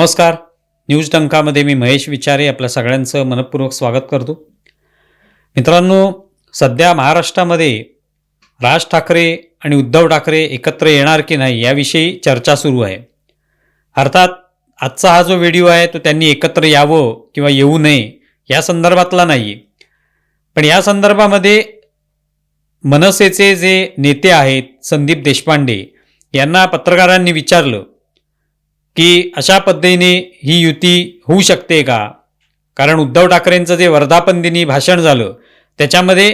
नमस्कार. न्यूज टंकामध्ये मी महेश विचारे आपल्या सगळ्यांचं मनपूर्वक स्वागत करतो. मित्रांनो सध्या महाराष्ट्रामध्ये राज ठाकरे आणि उद्धव ठाकरे एकत्र येणार की नाही याविषयी चर्चा सुरू आहे. अर्थात आजचा हा जो व्हिडिओ आहे तो त्यांनी एकत्र यावं किंवा येऊ नये या संदर्भातला नाही पण या संदर्भामध्ये मनसेचे जे नेते आहेत संदीप देशपांडे यांना पत्रकारांनी विचारलं की अशा पद्धतीने ही युती होऊ शकते का? कारण उद्धव ठाकरेंचं जे वर्धापन दिनी भाषण झालं त्याच्यामध्ये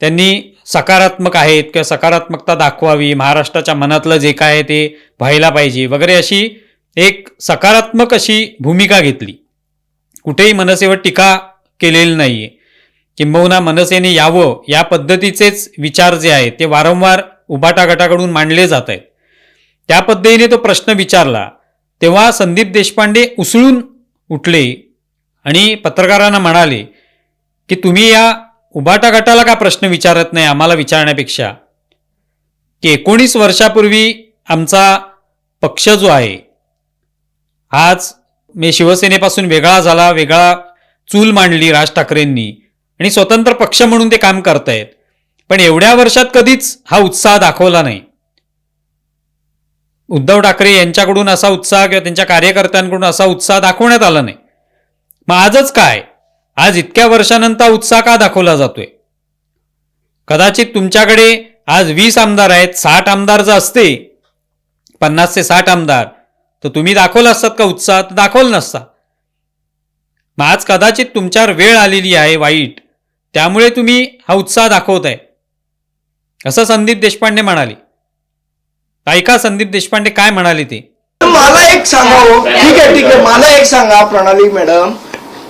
त्यांनी सकारात्मक आहेत किंवा सकारात्मकता दाखवावी महाराष्ट्राच्या मनातलं जे काय आहे ते व्हायला पाहिजे वगैरे अशी एक सकारात्मक अशी भूमिका घेतली. कुठेही मनसेवर टीका केलेली नाही आहे किंबहुना मनसेने यावं या पद्धतीचेच विचार जे आहेत ते वारंवार उभाटा गटाकडून मांडले जात आहेत. त्या पद्धतीने तो प्रश्न विचारला तेव्हा संदीप देशपांडे उसळून उठले आणि पत्रकारांना म्हणाले की तुम्ही या उबाटा गटाला का प्रश्न विचारत नाही आम्हाला विचारण्यापेक्षा? की एकोणीस वर्षापूर्वी आमचा पक्ष जो आहे आज मी शिवसेनेपासून वेगळा झाला वेगळा चूल मांडली राज ठाकरेंनी आणि स्वतंत्र पक्ष म्हणून ते काम करतायत. पण एवढ्या वर्षात कधीच हा उत्साह दाखवला नाही. उद्धव ठाकरे यांच्याकडून असा उत्साह किंवा त्यांच्या कार्यकर्त्यांकडून असा उत्साह दाखवण्यात आला नाही. मग आजच काय? आज इतक्या वर्षानंतर उत्साह का दाखवला जातोय? कदाचित तुमच्याकडे आज वीस आमदार आहेत साठ आमदार जर असते पन्नास ते साठ आमदार तर तुम्ही दाखवला असतात का उत्साह? तर दाखवलं नसता. मग आज कदाचित तुमच्यावर वेळ आलेली आहे वाईट. त्यामुळे तुम्ही हा उत्साह दाखवत आहे असं संदीप देशपांडे म्हणाले. ऐका संदीप देशपांडे काय म्हणाले ते? मला एक सांगा हो. ठीक आहे ठीक आहे. मला एक सांगा प्रणाली मॅडम.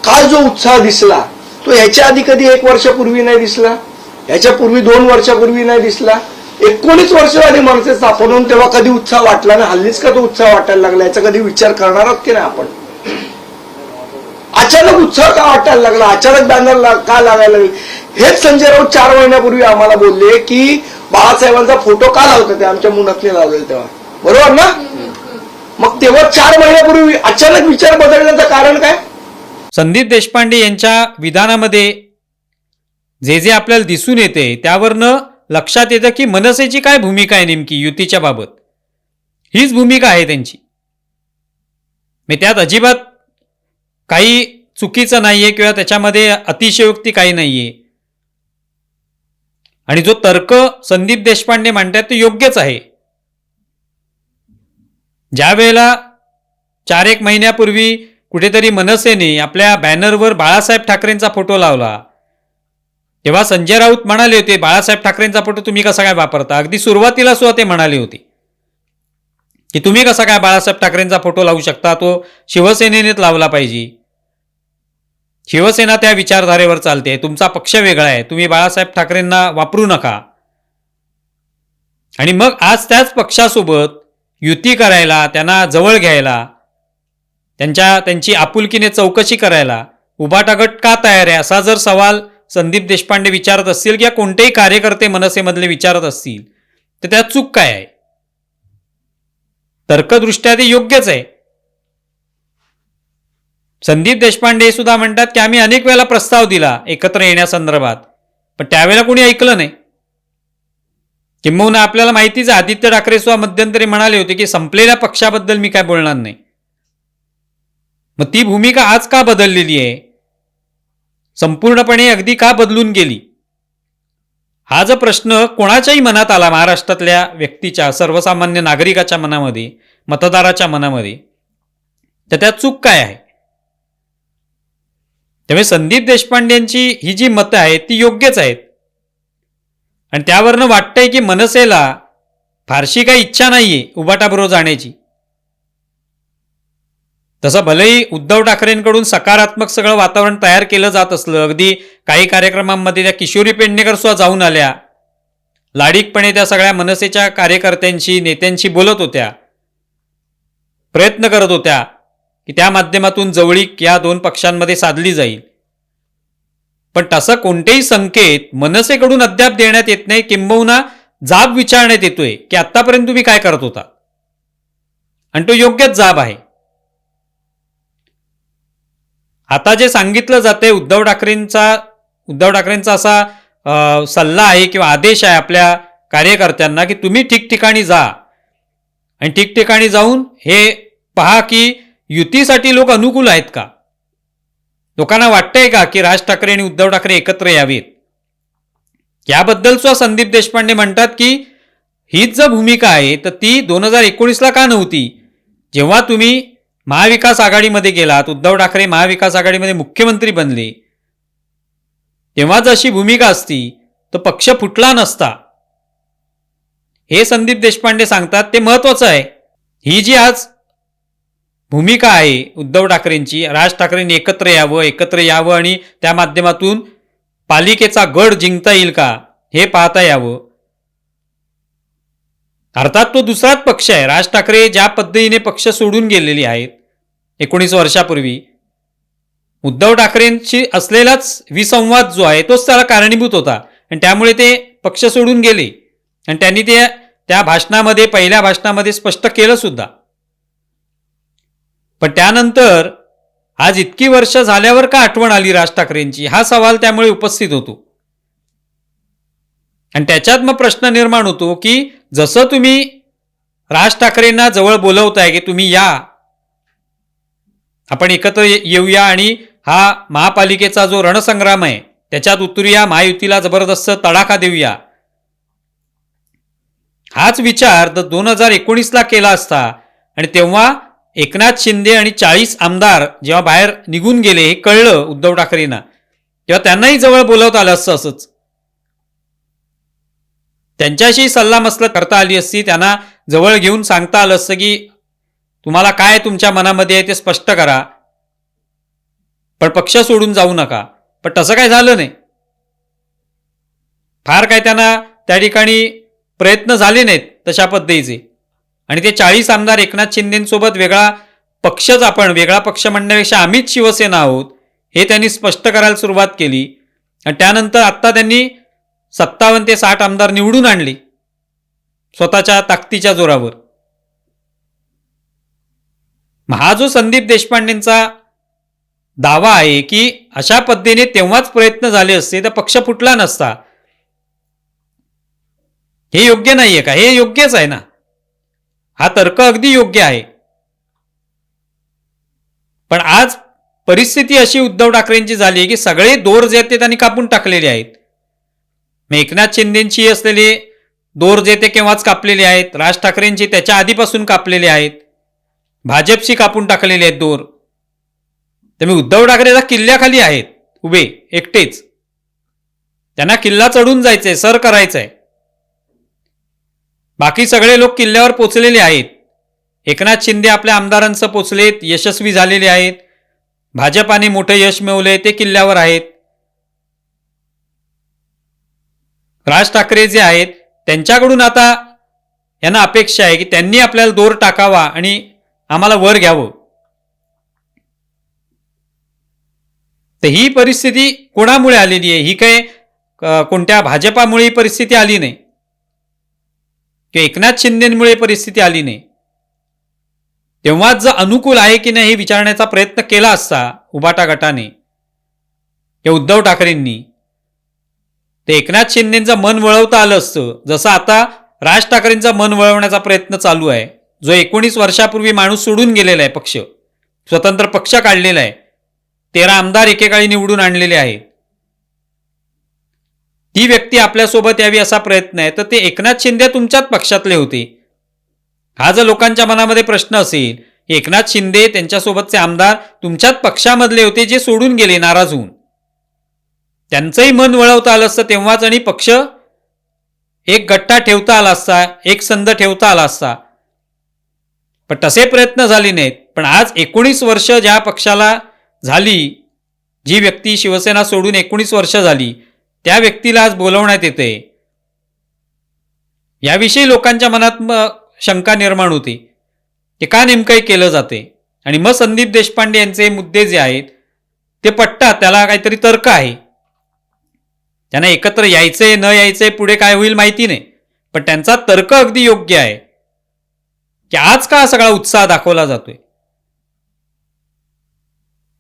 काल जो उत्साह दिसला तो याच्या आधी कधी एक वर्षापूर्वी नाही दिसला? याच्या पूर्वी दोन वर्षापूर्वी नाही दिसला? एकोणीस वर्ष झाली मनसे स्थापन तेव्हा कधी उत्साह वाटला नाही? हल्लीच का तो उत्साह वाटायला लागला? याचा कधी विचार करणार आहोत की नाही आपण? अचानक उत्साह का वाटायला लागला? अचानक बॅनर ला- का लागायला लागले? हेच संजय राऊत चार महिन्यापूर्वी आम्हाला बोलले की बाळासाहेबांचा फोटो का लावतो ते आमच्या मुनातले लावलेले तेव्हा? बरोबर ना? मग तेव्हा चार महिन्यापूर्वी अचानक विचार बदलण्याचं कारण काय? संदीप देशपांडे यांच्या विधानामध्ये जे जे आपल्याला दिसून येते त्यावरनं लक्षात येतं की मनसेची काय भूमिका आहे नेमकी युतीच्या बाबत? हीच भूमिका आहे त्यांची. मी त्यात अजिबात काही चुकीचं नाहीये किंवा त्याच्यामध्ये अतिशयोक्ती काही नाहीये. आणि जो तर्क संदीप देशपांडे मांडतात तो योग्यच आहे. ज्या वेळेला चार एक महिन्यापूर्वी कुठेतरी मनसेने आपल्या बॅनरवर बाळासाहेब ठाकरेंचा फोटो लावला तेव्हा संजय राऊत म्हणाले होते बाळासाहेब ठाकरेंचा फोटो तुम्ही कसा काय वापरता? अगदी सुरुवातीला सुद्धा ते म्हणाले होते की तुम्ही कसा काय बाळासाहेब ठाकरेंचा फोटो लावू शकता? तो शिवसेनेनेच लावला पाहिजे. शिवसेना त्या विचारधारेवर चालते. तुमचा पक्ष वेगळा आहे. तुम्ही बाळासाहेब ठाकरेंना वापरू नका. आणि मग आज त्याच पक्षासोबत युती करायला त्यांना जवळ घ्यायला त्यांच्या त्यांची आपुलकीने चौकशी करायला उभाटा गट का तयार आहे? असा जर सवाल संदीप देशपांडे विचारत असतील किंवा कोणतेही कार्यकर्ते मनसेमधले विचारत असतील तर त्यात चूक काय आहे? तर्कदृष्ट्या ते योग्यच आहे. संदीप देशपांडे हे सुद्धा म्हणतात की आम्ही अनेक वेळेला प्रस्ताव दिला एकत्र येण्यासंदर्भात. पण त्यावेळेला कोणी ऐकलं नाही. किंबहुना आपल्याला माहितीच आदित्य ठाकरे सुद्धा मध्यंतरी म्हणाले होते की संपलेल्या पक्षाबद्दल मी काय बोलणार नाही. मग ती भूमिका आज का बदललेली आहे? संपूर्णपणे अगदी का बदलून गेली? हा जो प्रश्न कोणाच्याही मनात आला महाराष्ट्रातल्या व्यक्तीच्या सर्वसामान्य नागरिकाच्या मनामध्ये मतदाराच्या मनामध्ये तर त्यात चूक काय आहे? त्यामुळे संदीप देशपांडेंची ही जी मतं आहेत ती योग्यच आहेत. आणि त्यावरनं वाटतंय की मनसेला फारशी काही इच्छा नाहीये उबाटाबरोबर जाण्याची. तसं भलेही उद्धव ठाकरेंकडून सकारात्मक सगळं वातावरण तयार केलं जात असलं अगदी काही कार्यक्रमांमध्ये त्या किशोरी पेडणेकर सुद्धा जाऊन आल्या. लाडीकपणे त्या सगळ्या मनसेच्या कार्यकर्त्यांशी नेत्यांशी बोलत होत्या. प्रयत्न करत होत्या. की त्या माध्यमातून जवळीक या दोन पक्षांमध्ये साधली जाईल. पण तसं कोणतेही संकेत मनसेकडून अद्याप देण्यात येत नाही किंबहुना जाब विचारण्यात येतोय की आतापर्यंत तुम्ही काय करत होता? आणि तो योग्यच जाब आहे. आता जे सांगितलं जाते उद्धव ठाकरेंचा उद्धव ठाकरेंचा असा सल्ला आहे किंवा आदेश आहे आपल्या कार्यकर्त्यांना की तुम्ही ठिकठिकाणी जा. आणि ठिकठिकाणी जाऊन हे पहा की युतीसाठी लोक अनुकूल आहेत का? लोकांना वाटतंय का की राज ठाकरे आणि उद्धव ठाकरे एकत्र यावेत? याबद्दल सुद्धा संदीप देशपांडे म्हणतात की हीच जर भूमिका आहे तर ती दोन हजार एकोणीसला का नव्हती? जेव्हा तुम्ही महाविकास आघाडीमध्ये गेलात उद्धव ठाकरे महाविकास आघाडीमध्ये मुख्यमंत्री बनले तेव्हा जशी भूमिका असती तर पक्ष फुटला नसता. हे संदीप देशपांडे सांगतात ते महत्वाचं आहे. ही जी आज भूमिका आहे. उद्धव ठाकरेंची. राज ठाकरेंनी एकत्र यावं एकत्र यावं आणि त्या माध्यमातून पालिकेचा गड जिंकता येईल का हे पाहता यावं. अर्थात तो दुसराच पक्ष आहे. राज ठाकरे ज्या पद्धतीने पक्ष सोडून गेलेले आहेत एकोणीस वर्षापूर्वी उद्धव ठाकरेंशी असलेलाच विसंवाद जो आहे तोच त्याला कारणीभूत होता. आणि त्यामुळे ते पक्ष सोडून गेले. आणि त्यांनी ते त्या भाषणामध्ये पहिल्या भाषणामध्ये स्पष्ट केलं सुद्धा. पण त्यानंतर आज इतकी वर्ष झाल्यावर का आठवण आली राज ठाकरेंची? हा सवाल त्यामुळे उपस्थित होतो. आणि त्याच्यात मग प्रश्न निर्माण होतो की जसं तुम्ही राज ठाकरेंना जवळ बोलवताय की तुम्ही या आपण एकत्र येऊया आणि हा महापालिकेचा जो रणसंग्राम आहे त्याच्यात उतरूया महायुतीला जबरदस्त तडाखा देऊया. हाच विचार जर दोन हजार एकोणीसला केला असता आणि तेव्हा एकनाथ शिंदे आणि चाळीस आमदार जेव्हा बाहेर निघून गेले हे कळलं उद्धव ठाकरेंना. तेव्हा त्यांनाही जवळ बोलवता आलं असतं असंच. त्यांच्याशी सल्लामसलत करता आली असती त्यांना जवळ घेऊन सांगता आलं असतं की तुम्हाला काय तुमच्या मनामध्ये आहे ते स्पष्ट करा. पण पक्ष सोडून जाऊ नका. पण तसं काय झालं नाही. फार काय त्यांना त्या ठिकाणी प्रयत्न झाले नाहीत तशा पद्धतीचे. आणि ते चाळीस आमदार एकनाथ शिंदेसोबत वेगळा पक्षच आपण वेगळा पक्ष म्हणण्यापेक्षा आम्हीच शिवसेना आहोत हे त्यांनी स्पष्ट करायला सुरुवात केली. आणि त्यानंतर आत्ता त्यांनी सत्तावन्न ते साठ आमदार निवडून आणले स्वतःच्या ताकदीच्या जोरावर. हा जो संदीप देशपांडेंचा दावा आहे की अशा पद्धतीने तेव्हाच प्रयत्न झाले असते तर पक्ष फुटला नसता. हे योग्य नाहीये का? हे योग्यच आहे ना? हा तर्क अगदी योग्य आहे. पण आज परिस्थिती अशी उद्धव ठाकरेंची झाली आहे की सगळे दोर जे आहेत ते त्यांनी कापून टाकलेले आहेत. मग एकनाथ शिंदेची असलेले दोर जे ते केव्हाच कापलेले आहेत? राज ठाकरेंची त्याच्या आधीपासून कापलेले आहेत. भाजपशी कापून टाकलेले आहेत दोर. तर मी उद्धव ठाकरेला किल्ल्याखाली आहेत. उभे एकटेच. त्यांना किल्ला चढून जायचंय सर करायचंय. बाकी सगळे लोक किल्ल्यावर पोचलेले आहेत. एकनाथ शिंदे आपल्या आमदारांचं पोचलेत यशस्वी झालेले आहेत. भाजपाने मोठं यश मिळवलंय ते किल्ल्यावर आहेत. राज ठाकरे जे आहेत त्यांच्याकडून आता यांना अपेक्षा आहे की त्यांनी आपल्याला दोर टाकावा आणि आम्हाला वर घ्यावं. तर ही परिस्थिती कोणामुळे आलेली आहे? ही काय कोणत्या भाजपामुळे ही परिस्थिती आली नाही? किंवा एकनाथ शिंदेमुळे परिस्थिती आली नाही. तेव्हाच जर अनुकूल आहे की नाही हे विचारण्याचा प्रयत्न केला असता उबाटा गटाने किंवा उद्धव ठाकरेंनी ते एकनाथ शिंदेंचं मन वळवता आलं असतं. जसं आता राज ठाकरेंचा मन वळवण्याचा प्रयत्न चालू आहे. जो एकोणीस वर्षापूर्वी माणूस सोडून गेलेला आहे पक्ष स्वतंत्र पक्ष काढलेला आहे. तेरा आमदार एकेकाळी निवडून आणलेले आहेत ती व्यक्ती आपल्यासोबत यावी असा प्रयत्न आहे तर ते एकनाथ शिंदे तुमच्याच पक्षातले होते. हा जर लोकांच्या मनामध्ये प्रश्न असेल की एकनाथ शिंदे त्यांच्यासोबतचे आमदार तुमच्याच पक्षामधले होते जे सोडून गेले नाराज होऊन. त्यांचंही मन वळवता आलं असतं तेव्हाच आणि पक्ष एक गट्टा ठेवता आला असता एक संध ठेवता आला असता. पण तसे प्रयत्न झाले नाहीत. पण आज एकोणीस वर्ष ज्या पक्षाला झाली जी व्यक्ती शिवसेना सोडून एकोणीस वर्ष झाली त्या व्यक्तीला आज बोलवण्यात येते याविषयी लोकांच्या मनात म- शंका निर्माण होते. ते का नेमकंही केलं जाते आणि मग संदीप देशपांडे यांचे मुद्दे जे आहेत ते पटतात त्याला काहीतरी तर्क आहे. त्यांना एकत्र यायचंय न यायचंय पुढे काय होईल माहिती नाही. पण त्यांचा तर्क अगदी योग्य आहे. की आज का सगळा उत्साह दाखवला जातोय?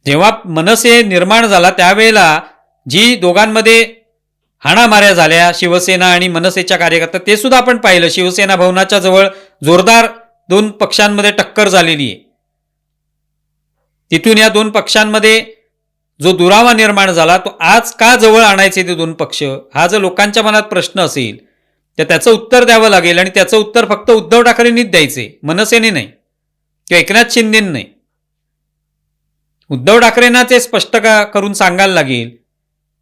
जेव्हा मनसे निर्माण झाला त्यावेळेला जी दोघांमध्ये हाणामाऱ्या झाल्या. शिवसेना आणि मनसेच्या कार्यकर्ता ते सुद्धा आपण पाहिलं. शिवसेना भवनाच्या जवळ जोरदार दोन पक्षांमध्ये टक्कर झालेली आहे. तिथून या दोन पक्षांमध्ये जो दुरावा निर्माण झाला तो आज का जवळ आणायचे ते दोन पक्ष? हा जर लोकांच्या मनात प्रश्न असेल तर त्याचं उत्तर द्यावं लागेल आणि त्याचं उत्तर फक्त उद्धव ठाकरेंनीच द्यायचे. मनसेने नाही. किंवा एकनाथ शिंदेने नाही. उद्धव ठाकरेंना ते स्पष्ट का करून सांगायला लागेल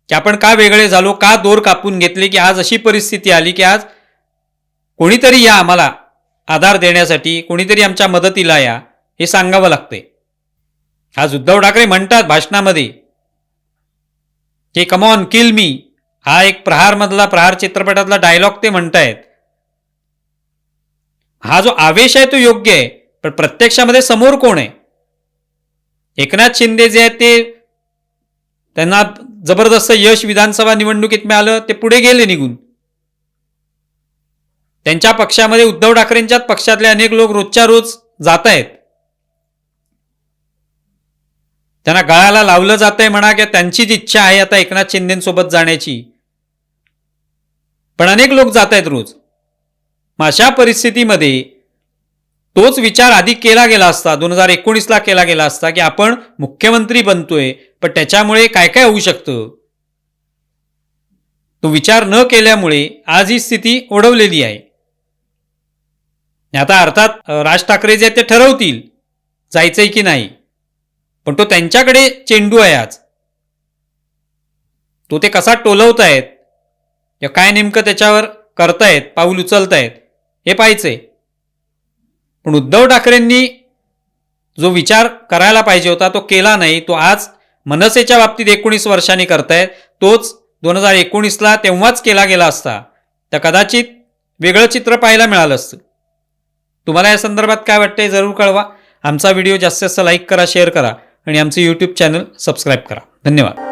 की आपण का वेगळे झालो का दोर कापून घेतले की आज अशी परिस्थिती आली की आज कोणीतरी या आम्हाला आधार देण्यासाठी कोणीतरी आमच्या मदतीला या हे सांगावं लागतंय. आज उद्धव ठाकरे म्हणतात भाषणामध्ये की कमॉन किल मी हा एक प्रहारमधला प्रहार चित्रपटातला डायलॉग ते म्हणतायत. हा जो आवेश आहे तो योग्य आहे पण प्रत्यक्षामध्ये समोर कोण आहे? एकनाथ शिंदे जे आहेत ते त्यांना जबरदस्त यश विधानसभा निवडणुकीत मिळालं ते पुढे गेले निघून. त्यांच्या पक्षामध्ये उद्धव ठाकरेंच्याच पक्षातले अनेक लोक रोजच्या रोज जात आहेत त्यांना गळाला लावलं जात आहे म्हणा की त्यांचीच इच्छा आहे आता एकनाथ शिंदेसोबत जाण्याची. पण अनेक लोक जात आहेत रोज. मग अशा परिस्थितीमध्ये तोच विचार आधी केला गेला असता दोन हजार एकोणीसला केला गेला असता की आपण मुख्यमंत्री बनतोय पण त्याच्यामुळे काय काय होऊ शकतं? तो विचार न केल्यामुळे आज ही स्थिती ओढवलेली आहे. आता अर्थात राज ठाकरे जे आहेत ते ठरवतील जायचंय की नाही. पण तो त्यांच्याकडे चेंडू आहे आज. तो ते कसा टोलवतायत या काय नेमकं त्याच्यावर करतायत पाऊल उचलतायत हे पाहायचंय. पण उद्धव ठाकरेंनी जो विचार करायला पाहिजे होता तो केला नाही. तो आज मनसेच्या बाबतीत एकोणीस वर्षांनी करतायत. तोच दोन हजार एकोणीसला तेव्हाच केला गेला असता. तर कदाचित वेगळं चित्र पाहायला मिळालं असतं. तुम्हाला या संदर्भात काय वाटतंय जरूर कळवा. आमचा व्हिडिओ जास्तीत जास्त लाईक करा शेअर करा आणि आमचं यूट्यूब चॅनल सबस्क्राईब करा. धन्यवाद.